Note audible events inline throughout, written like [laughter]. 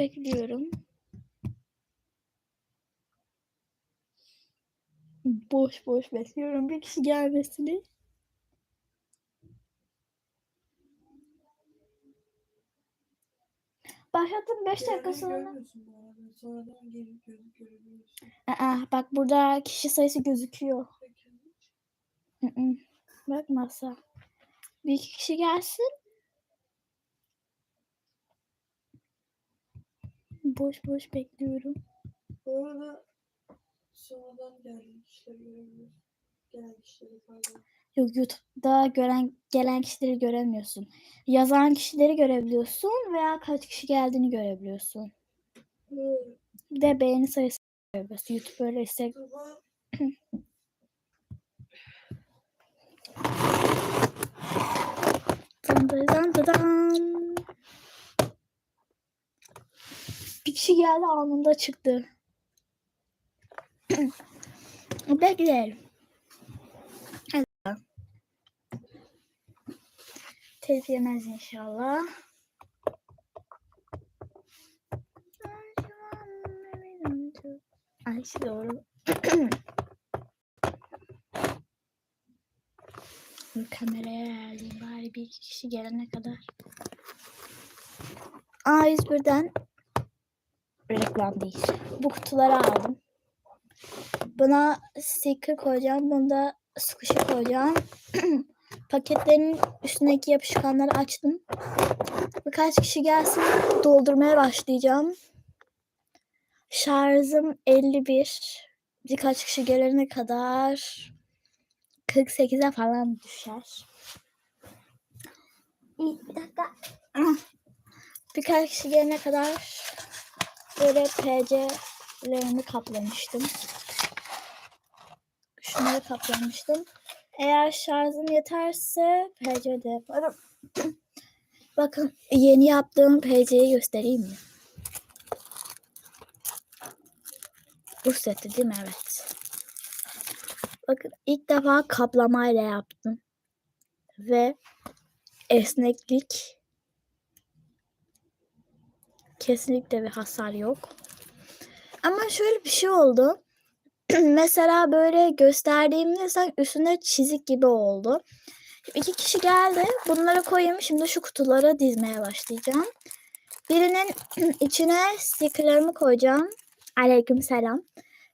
bekliyorum. Boş boş bekliyorum bir kişi gelmesini. Başlattım 5 dakika sonra. Sonradan gelip görebiliyorsun. Aa, bak burada kişi sayısı gözüküyor. Hı hı. Bak masa. Bir iki kişi gelsin. Boş boş bekliyorum. Bu arada sonradan gelen kişileri görebiliyorsun. Gelen kişileri pardon. Yok YouTube'da gören gelen kişileri göremiyorsun. Yazan kişileri görebiliyorsun veya kaç kişi geldiğini görebiliyorsun. Evet. Bir de beğeni sayısı görebiliyorsun. YouTube öyle Sabah Dan dan dan dan dan. Bir kişi geldi anında çıktı. [clears throat] Bekleyelim. Telif yemez inşallah. Ay doğru. [clears throat] Kameraya ayarlayayım bari bir kişi gelene kadar. A101'den reklam değil. Bu kutuları aldım. Buna sticker koyacağım. Bunda squishy koyacağım. [clears throat] Paketlerin üstündeki yapışkanları açtım. Birkaç kişi gelsin doldurmaya başlayacağım. Şarjım 51. Birkaç kişi gelene kadar 48'e falan düşer. Bir dakika. [clears throat] Birkaç kişi gelene kadar böyle PC'lerimi kaplamıştım. Şunları kaplamıştım. Eğer şarjım yeterse PC'de yaparım. [clears throat] Bakın yeni yaptığım PC'yi göstereyim mi? Bu seti değil mi? Evet. Bakın ilk defa kaplamayla yaptım. Ve esneklik kesinlikle bir hasar yok. Ama şöyle bir şey oldu. [clears throat] Mesela böyle gösterdiğimde sanki üstünde çizik gibi oldu. İki kişi geldi. Bunları koyayım. Şimdi şu kutuları dizmeye başlayacağım. Birinin [clears throat] içine stickerlarımı koyacağım. Aleyküm selam.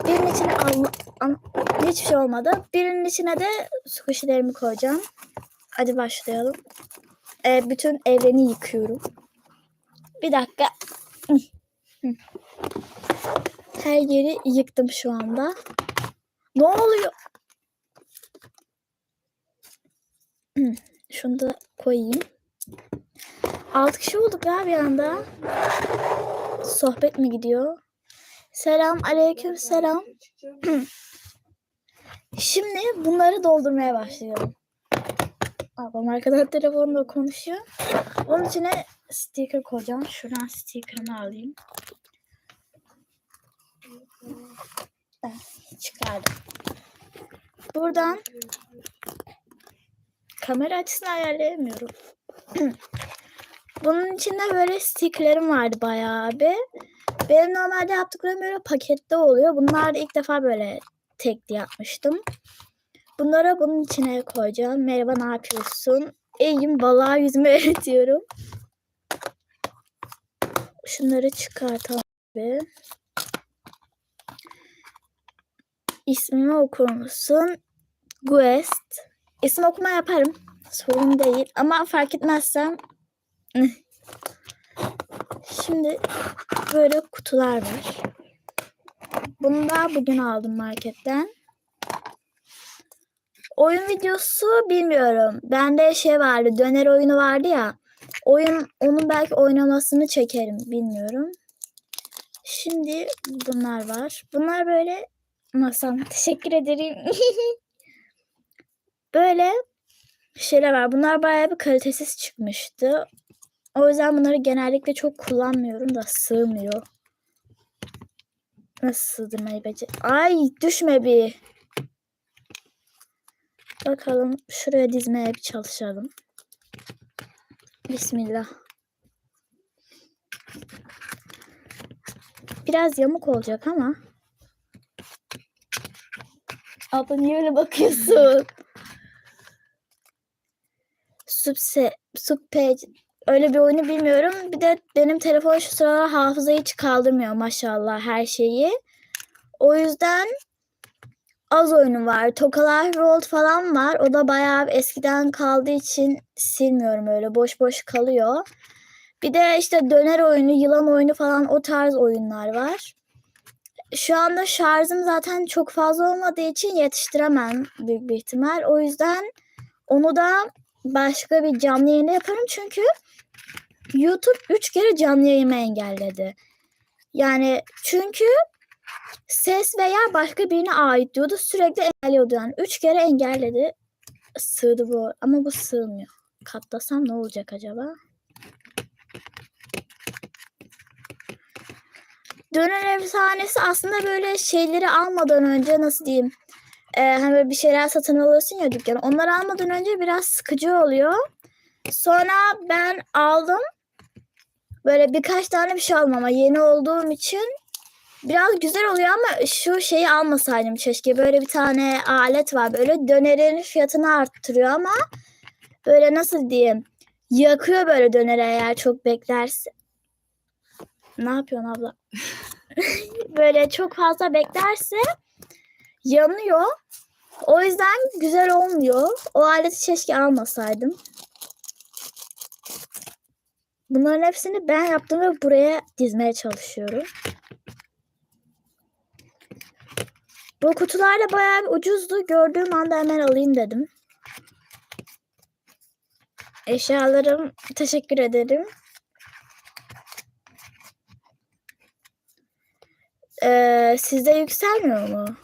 Birinin içine alma, hiçbir şey olmadı. Birinin içine de squishy'lerimi koyacağım. Hadi başlayalım. Ee, bütün evreni yıkıyorum. Bir dakika. Her yeri yıktım şu anda. Ne oluyor? Şunu da koyayım. 6 kişi olduk ya bir anda. Sohbet mi gidiyor? Selam, aleyküm selam. Şimdi bunları doldurmaya başlayalım. Ablam arkadan telefonla konuşuyor. Onun içine sticker koyacağım. Şuradan sticker'ımı alayım. Çıkardım. Buradan kamera açısını ayarlayamıyorum. [clears throat] Bunun içinde böyle stickerlerim vardı bayağı bir. Benim normalde yaptıklarım böyle pakette oluyor. Bunlar ilk defa böyle tekli yapmıştım. Bunları bunun içine koyacağım. Merhaba ne yapıyorsun? İyiyim balığa yüzümü [laughs] öğretiyorum. Şunları çıkartalım. bir. İsmimi okur musun? Guest. İsim okuma yaparım. Sorun değil. Ama fark etmezsem [laughs] Şimdi böyle kutular var. Bunu da bugün aldım marketten. Oyun videosu bilmiyorum. Bende şey vardı. Döner oyunu vardı ya. Oyun onun belki oynamasını çekerim. Bilmiyorum. Şimdi bunlar var. Bunlar böyle masam. [laughs] Teşekkür ederim. [laughs] böyle şeyler var. Bunlar bayağı bir kalitesiz çıkmıştı. O yüzden bunları genellikle çok kullanmıyorum da sığmıyor. Nasıl sığdırmayı becer... Ay düşme bir. Bakalım şuraya dizmeye bir çalışalım. Bismillah. biraz yamuk olacak ama. Abla niye öyle bakıyorsun? Subse, subpage öyle bir oyunu bilmiyorum. Bir de benim telefon şu sıralar hafızayı hiç kaldırmıyor maşallah her şeyi. O yüzden az oyunu var. Tokalar World falan var. O da bayağı eskiden kaldığı için silmiyorum öyle. Boş boş kalıyor. Bir de işte döner oyunu, yılan oyunu falan o tarz oyunlar var. Şu anda şarjım zaten çok fazla olmadığı için yetiştiremem büyük bir ihtimal. O yüzden onu da başka bir canlı yayında yaparım. Çünkü YouTube 3 kere canlı yayımı engelledi. Yani çünkü ses veya başka birine ait diyordu. Sürekli engelliyordu yani. Üç kere engelledi. Sığdı bu. Ama bu sığmıyor. Katlasam ne olacak acaba? Döner efsanesi aslında böyle şeyleri almadan önce nasıl diyeyim? Ee, hani böyle bir şeyler satın alıyorsun ya dükkana. Onları almadan önce biraz sıkıcı oluyor. Sonra ben aldım. Böyle birkaç tane bir şey aldım ama yeni olduğum için Biraz güzel oluyor ama şu şeyi almasaydım keşke. Böyle bir tane alet var. Böyle dönerin fiyatını arttırıyor ama böyle nasıl diyeyim? Yakıyor böyle döneri eğer çok beklerse. Ne yapıyorsun abla? [laughs] böyle çok fazla beklerse yanıyor. O yüzden güzel olmuyor. O aleti keşke almasaydım. Bunların hepsini ben yaptım ve buraya dizmeye çalışıyorum. Bu kutular da bayağı bir ucuzdu. Gördüğüm anda hemen alayım dedim. Eşyalarım teşekkür ederim. Ee, sizde yükselmiyor mu?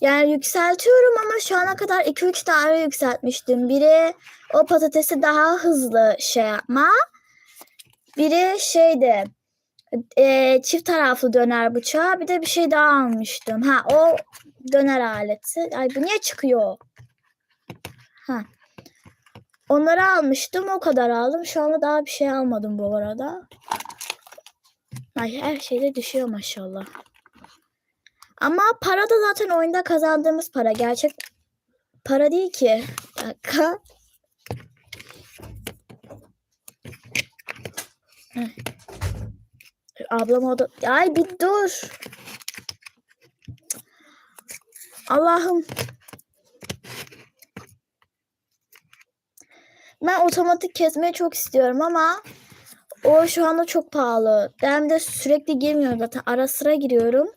Yani yükseltiyorum ama şu ana kadar 2-3 tane yükseltmiştim. Biri o patatesi daha hızlı şey yapma. Biri şeydi e, çift taraflı döner bıçağı bir de bir şey daha almıştım. Ha o döner aleti. Ay bu niye çıkıyor? Ha. Onları almıştım o kadar aldım. Şu anda daha bir şey almadım bu arada. Ay her şeyde düşüyor maşallah. Ama para da zaten oyunda kazandığımız para. Gerçek para değil ki. Bir dakika. Heh. Ablam o da... Ay bir dur. Allah'ım. Ben otomatik kesmeyi çok istiyorum ama o şu anda çok pahalı. Ben de sürekli girmiyorum zaten. Ara sıra giriyorum.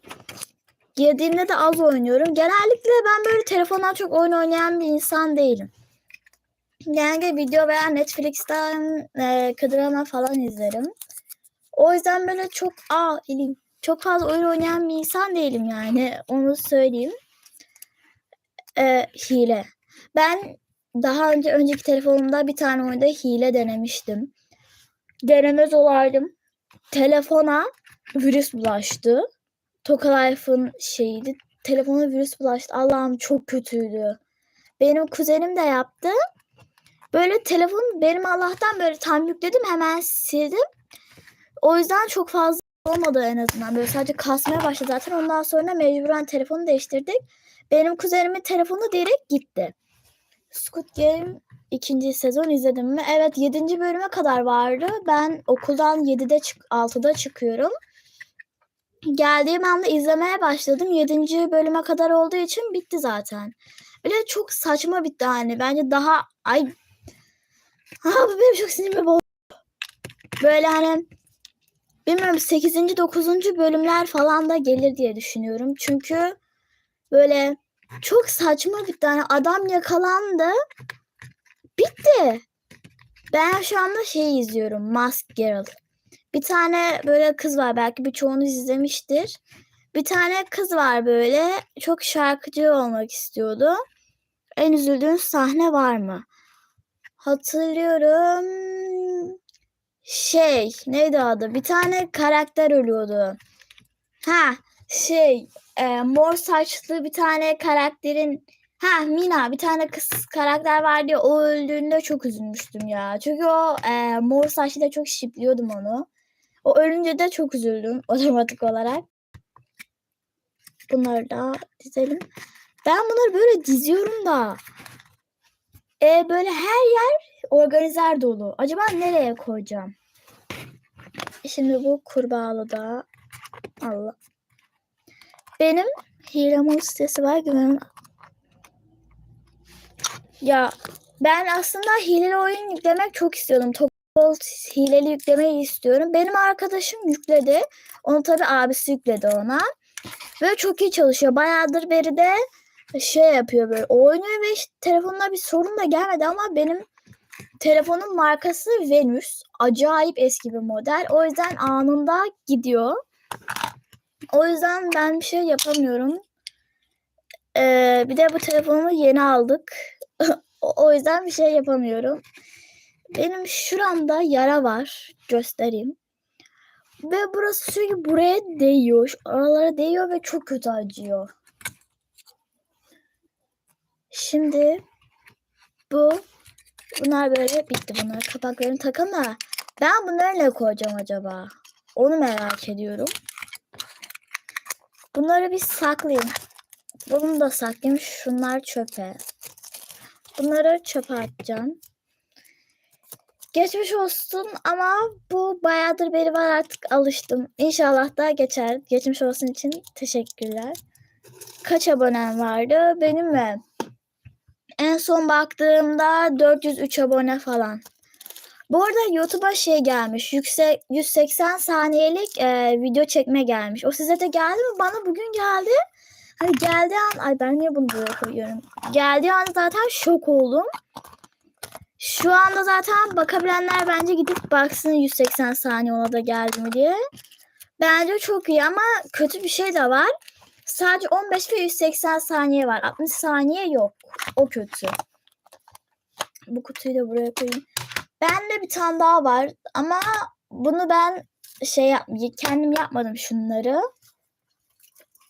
Girdiğimde de az oynuyorum. Genellikle ben böyle telefondan çok oyun oynayan bir insan değilim. Genelde video veya Netflix'ten e, K-drama falan izlerim. O yüzden böyle çok aa elim çok fazla oyun oynayan bir insan değilim yani onu söyleyeyim. Ee, hile. Ben daha önce önceki telefonumda bir tane oyunda hile denemiştim. Denemez olaydım. Telefona virüs bulaştı. Tokalife'ın şeyiydi. Telefona virüs bulaştı. Allah'ım çok kötüydü. Benim kuzenim de yaptı. Böyle telefon benim Allah'tan böyle tam yükledim hemen sildim. O yüzden çok fazla olmadı en azından. Böyle sadece kasmaya başladı zaten. Ondan sonra mecburen telefonu değiştirdik. Benim kuzenimin telefonu direkt gitti. Squid Game ikinci sezon izledim mi? Evet 7. bölüme kadar vardı. Ben okuldan 7'de çık 6'da çıkıyorum. Geldiğim anda izlemeye başladım. 7. bölüme kadar olduğu için bitti zaten. Öyle çok saçma bitti hani. Bence daha ay Ha [laughs] bu benim çok sinirimi bozdu. Böyle hani bilmiyorum 8. 9. bölümler falan da gelir diye düşünüyorum. Çünkü böyle çok saçma bir tane adam yakalandı. Bitti. Ben şu anda şey izliyorum. Mask Girl. Bir tane böyle kız var. Belki birçoğunuz izlemiştir. Bir tane kız var böyle. Çok şarkıcı olmak istiyordu. En üzüldüğün sahne var mı? Hatırlıyorum. Şey neydi adı? Bir tane karakter ölüyordu. Ha şey e, mor saçlı bir tane karakterin ha Mina bir tane kız karakter vardı ya o öldüğünde çok üzülmüştüm ya. Çünkü o e, mor saçlı da çok şipliyordum onu. O ölünce de çok üzüldüm [laughs] otomatik olarak. Bunları da dizelim. Ben bunları böyle diziyorum da. E, böyle her yer organizer dolu. Acaba nereye koyacağım? Şimdi bu kurbağalı da Allah. Benim Hiramon sitesi var güvenim. Ya ben aslında hileli oyun yüklemek çok istiyordum. Topol hileli yüklemeyi istiyorum. Benim arkadaşım yükledi. Onu tabii abisi yükledi ona. Ve çok iyi çalışıyor. Bayağıdır beri de şey yapıyor böyle oynuyor ve hiç telefonuna bir sorun da gelmedi ama benim telefonun markası Venus. Acayip eski bir model. O yüzden anında gidiyor. O yüzden ben bir şey yapamıyorum. Ee, bir de bu telefonu yeni aldık. [laughs] o yüzden bir şey yapamıyorum. Benim şuramda yara var. Göstereyim. Ve burası sürekli buraya değiyor. Oralara değiyor ve çok kötü acıyor. Şimdi bu bunlar böyle bitti bunlar. Kapaklarını takalım da ben bunları ne koyacağım acaba? Onu merak ediyorum. Bunları bir saklayayım. Bunu da saklayayım. Şunlar çöpe. Bunları çöpe atacağım. Geçmiş olsun ama bu bayağıdır beri var artık alıştım. İnşallah da geçer. Geçmiş olsun için teşekkürler. Kaç abonem vardı? Benim mi? En son baktığımda 403 abone falan. Bu arada YouTube'a şey gelmiş. Yüksek 180 saniyelik e, video çekme gelmiş. O size de geldi mi? Bana bugün geldi. Hani geldiği an ay ben niye bunu buraya koyuyorum? Geldiği an zaten şok oldum. Şu anda zaten bakabilenler bence gidip baksın 180 saniye ona da geldi mi diye. Bence çok iyi ama kötü bir şey de var. Sadece 15 ve 180 saniye var. 60 saniye yok. O kötü. Bu kutuyu da buraya koyayım. Bende bir tane daha var ama bunu ben şey yap kendim yapmadım şunları.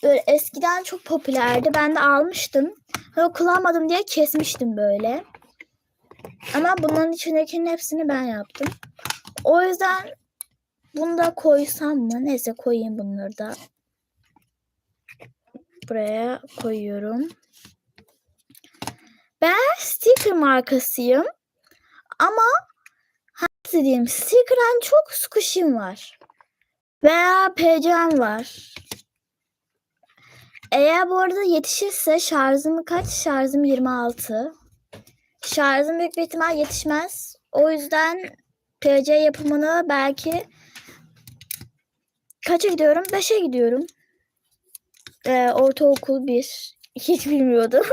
Böyle eskiden çok popülerdi. Ben de almıştım. Sonra kullanmadım diye kesmiştim böyle. Ama bunların içindekinin hepsini ben yaptım. O yüzden bunu da koysam mı? Neyse koyayım bunları da. Buraya koyuyorum. Ben sticker markasıyım. Ama nasıl diyeyim? Sticker'dan çok squish'im var. Veya PC'm var. Eğer bu arada yetişirse şarjım kaç? Şarjım 26. Şarjım büyük bir ihtimal yetişmez. O yüzden PC yapımını belki kaça gidiyorum? 5'e gidiyorum. Ee, ortaokul 1. [laughs] Hiç bilmiyordum.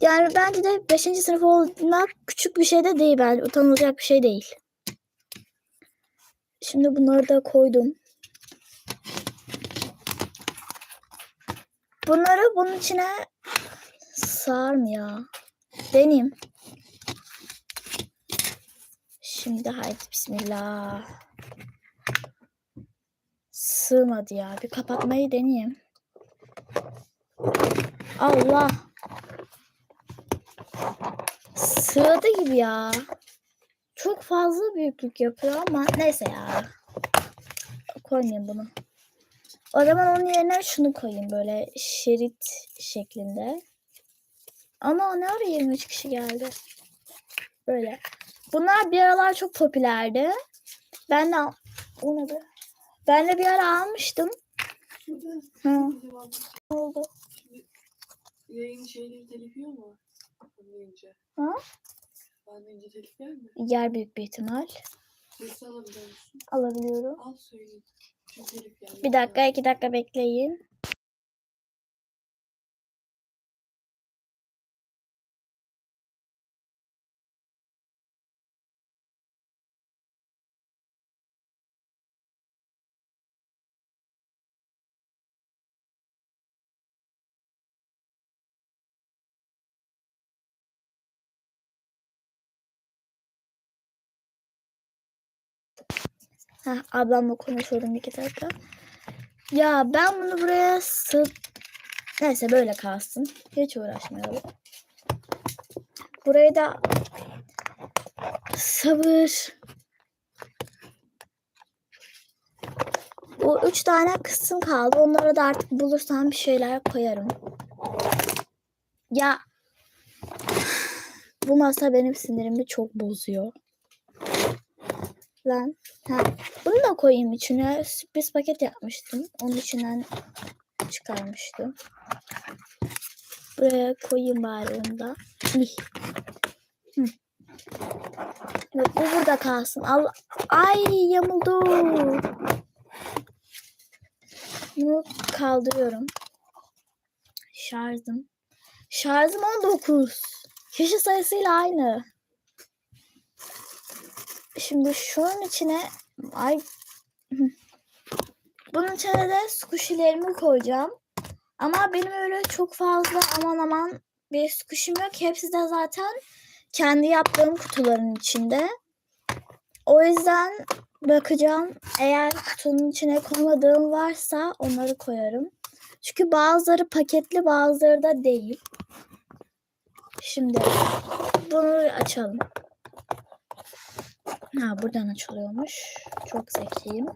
yani bence de 5. sınıf olmak küçük bir şey de değil. Bence utanılacak bir şey değil. Şimdi bunları da koydum. Bunları bunun içine sığar mı ya? Deneyeyim. Şimdi haydi bismillah. Sığmadı ya. Bir kapatmayı deneyeyim. Allah. Sığdı gibi ya. Çok fazla büyüklük yapıyor ama neyse ya. Koymayayım bunu. O zaman onun yerine şunu koyayım böyle şerit şeklinde. Ama ne ara 23 kişi geldi. Böyle. Bunlar bir aralar çok popülerdi. Ben de o ne be? Ben de bir ara almıştım. Hı. Ne oldu? Yayın şeyleri telif yiyor mu? Anlayınca. Ha? Anlayınca telif yer mi? Yer büyük bir ihtimal. Sesi alabiliyor musun? Alabiliyorum. Al söyle. Çünkü telif yer. Bir dakika iki dakika bekleyin. Heh, ablamla konuşuyorum iki dakika. Ya ben bunu buraya sığ... Neyse böyle kalsın. Hiç uğraşmayalım. Burayı da sabır. O üç tane kısım kaldı. Onlara da artık bulursam bir şeyler koyarım. Ya bu masa benim sinirimi çok bozuyor. Lan. Ha. Bunu da koyayım içine. Sürpriz paket yapmıştım. Onun içinden çıkarmıştım. Buraya koyayım bari onu da. Yok, bu burada kalsın. Allah. Ay yamuldu. Bunu kaldırıyorum. Şarjım. Şarjım 19. Kişi sayısıyla aynı. Şimdi şunun içine ay bunun içine de squishy'lerimi koyacağım. Ama benim öyle çok fazla aman aman bir squishy'm yok. Hepsi de zaten kendi yaptığım kutuların içinde. O yüzden bakacağım. Eğer kutunun içine koymadığım varsa onları koyarım. Çünkü bazıları paketli bazıları da değil. Şimdi bunu açalım. Ha buradan açılıyormuş. Çok zekiyim.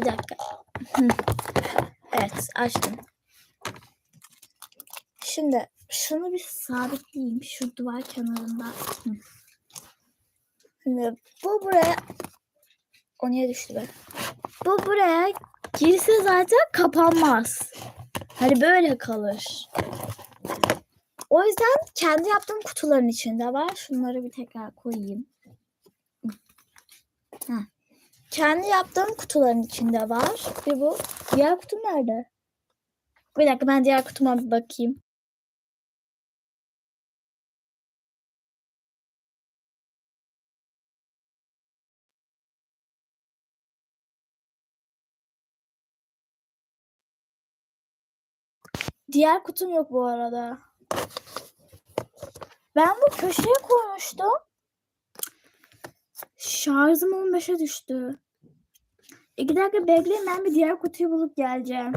Bir dakika. [laughs] Evet açtım. Şimdi şunu bir sabitleyeyim şu duvar kenarında. Şimdi bu buraya o niye düştü be? Bu buraya girse zaten kapanmaz. Hani böyle kalır. O yüzden kendi yaptığım kutuların içinde var. Şunları bir tekrar koyayım. Heh. Kendi yaptığım kutuların içinde var. Bir bu. Diğer kutum nerede? Bir dakika ben diğer kutuma bir bakayım. Diğer kutum yok bu arada. Ben bu köşeye koymuştum. Şarjım 15'e düştü. İki dakika bekleyin ben bir diğer kutuyu bulup geleceğim.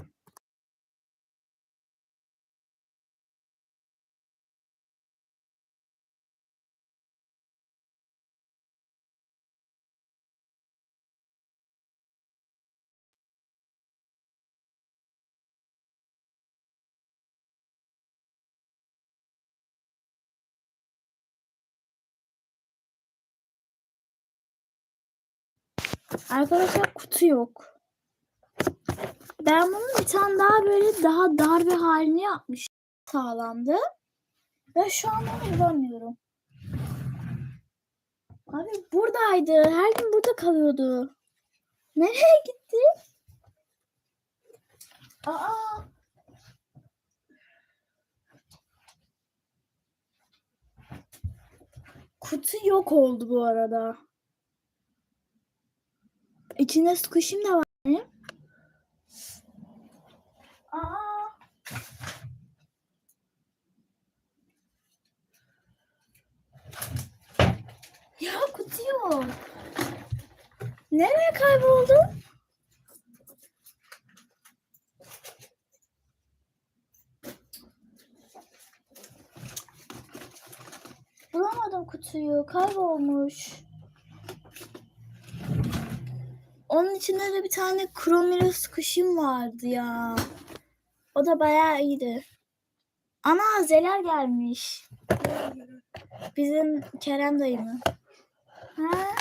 Arkadaşlar kutu yok. Ben bunun bir tane daha böyle daha dar bir halini yapmış sağlamdı. Ve şu an onu bulamıyorum. Abi buradaydı. Her gün burada kalıyordu. Nereye gitti? Aa. Kutu yok oldu bu arada. İçinde squish'im de var benim. Aa. Ya kutu yok. Nereye kayboldu? Bulamadım kutuyu. Kaybolmuş. Onun içinde de bir tane Chromira squish'im vardı ya. O da bayağı iyiydi. Ana Zeler gelmiş. Bizim Kerem dayımın. Ha?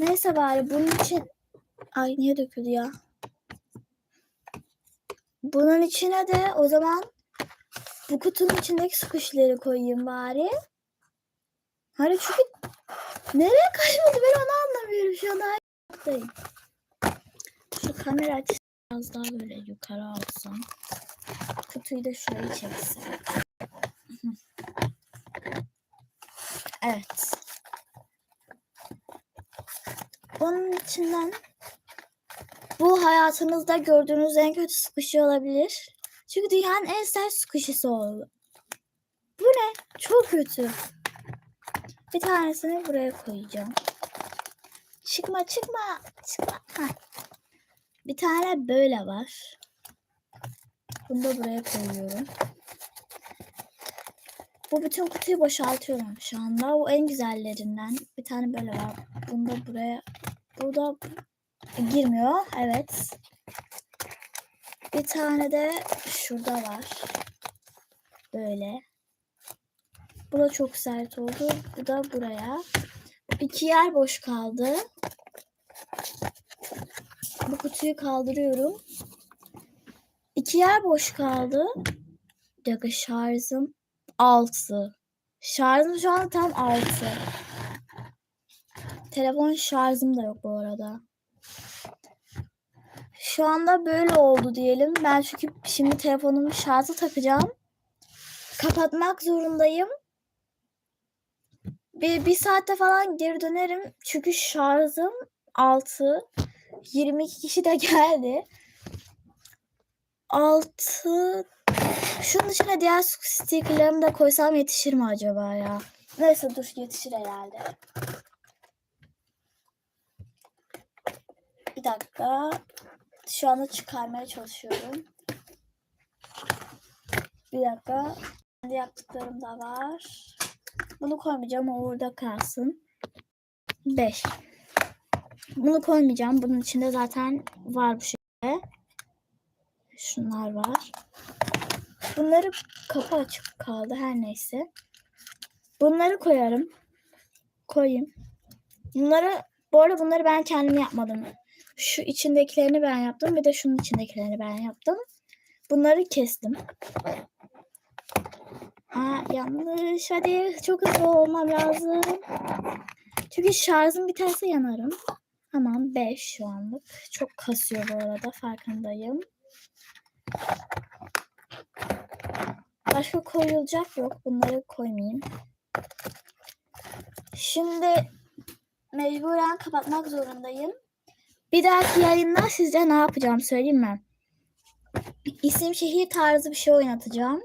Neyse bari bunun için... Ay niye döküldü ya? Bunun içine de o zaman bu kutunun içindeki squish'leri koyayım bari. Hani çünkü nereye kayboldu ben onu anlamıyorum şu an ayaktayım. Şu kamera açısı biraz daha böyle yukarı alsam. Kutuyu da şuraya çeksem. Evet. Bunun içinden bu hayatınızda gördüğünüz en kötü squishy olabilir. Çünkü dünyanın en sert squishy'si oldu. Bu ne? Çok kötü. Bir tanesini buraya koyacağım. Çıkma çıkma. Çıkma. Heh. Bir tane böyle var. Bunu da buraya koyuyorum. Bu bütün kutuyu boşaltıyorum şu anda. O en güzellerinden. Bir tane böyle var. Bunda buraya burada girmiyor. Evet. Bir tane de şurada var. Böyle. Bu da çok sert oldu. Bu da buraya. İki yer boş kaldı. Bu kutuyu kaldırıyorum. İki yer boş kaldı. Bir dakika şarjım 6. Şarjım şu an tam 6. Telefon şarjım da yok bu arada. Şu anda böyle oldu diyelim. Ben çünkü şimdi telefonumu şarja takacağım. Kapatmak zorundayım. Bir, bir saatte falan geri dönerim. Çünkü şarjım 6. 22 kişi de [laughs] geldi. 6 Şunun içine diğer stickerlarımı da koysam yetişir mi acaba ya? Neyse dur yetişir herhalde. Bir dakika. Şu anda çıkarmaya çalışıyorum. Bir dakika. Kendi yaptıklarım da var. Bunu koymayacağım. O orada kalsın. 5. Bunu koymayacağım. Bunun içinde zaten var bu şekilde. Şunlar var. Bunları kapı açık kaldı her neyse. Bunları koyarım. Koyayım. Bunları bu arada bunları ben kendim yapmadım. Şu içindekilerini ben yaptım. Bir de şunun içindekilerini ben yaptım. Bunları kestim. Aa, yanlış. Hadi çok hızlı olmam lazım. Çünkü şarjım biterse yanarım. Tamam 5 şu anlık. Çok kasıyor bu arada farkındayım. Başka koyulacak yok. Bunları koymayayım. Şimdi mecburen kapatmak zorundayım. Bir dahaki yayında sizce ne yapacağım söyleyeyim mi? İsim şehir tarzı bir şey oynatacağım.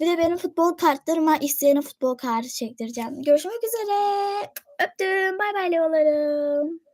Bir de benim futbol kartlarıma isteyene futbol kartı çektireceğim. Görüşmek üzere. Öptüm. Bay bay Leolarım.